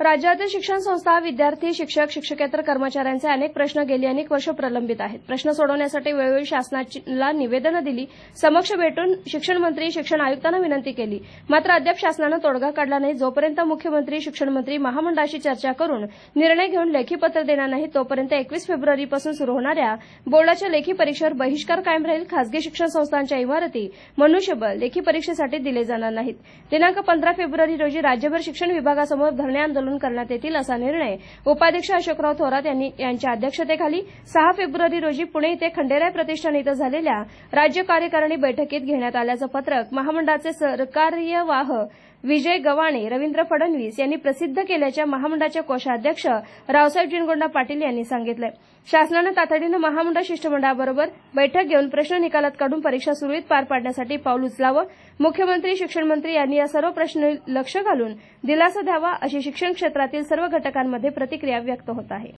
राज्यातील शिक्षण संस्था विद्यार्थी शिक्षक शिक्षकेतर कर्मचाऱ्यांचे अनेक प्रश्न गेली अनेक वर्ष प्रलंबित आहेत. प्रश्न सोडवण्यासाठी वेळोवेळी शासनाला निवेदनं दिली. समक्ष भेटून शिक्षण मंत्री शिक्षण आयुक्तांना विनंती केली. मात्र अद्याप शासनानं तोडगा काढला नाही. जोपर्यंत मुख्यमंत्री शिक्षण मंत्री महामंडळाशी चर्चा करून निर्णय घेऊन लेखी पत्र देणार नाही तोपर्यंत एकवीस फेब्रुवारीपासून सुरू होणाऱ्या बोर्डाच्या लेखी परीक्षेवर बहिष्कार कायम राहील. खासगी शिक्षण संस्थांच्या इमारती मनुष्यबळ लेखी परीक्षेसाठी दिले जाणार नाहीत. दिनांक पंधरा फेब्रुवारी रोजी राज्यभर शिक्षण विभागासमोर धरणे आंदोलन करण्यात येतील असा निर्णय उपाध्यक्ष अशोकराव थोरात यांनी यांच्या अध्यक्षतेखाली सहा फेब्रुवारी रोजी पुणे इथे खंडेराय प्रतिष्ठान इथं झालेल्या राज्य कार्यकारिणी बैठकीत घेण्यात आल्याचं पत्रक महामंडळाचे सरकार्यवाह विजय गव्हाणे रवींद्र फडणवीस यांनी प्रसिद्ध केल्याच्या महामंडळाचे कोषाध्यक्ष रावसाहेब जिनगोंडा पाटील यांनी सांगितलं शासनानं तातडीनं महामंडळ शिष्टमंडळाबरोबर बैठक घेऊन प्रश्न निकालात काढून परीक्षा सुरळीत पार पाडण्यासाठी पाऊल उचलावं. मुख्यमंत्री शिक्षणमंत्री यांनी या सर्व प्रश्न लक्ष घालून दिलासा द्यावा अशी शिक्षण क्षेत्रातील सर्व घटकांमध्ये प्रतिक्रिया व्यक्त होत आहे.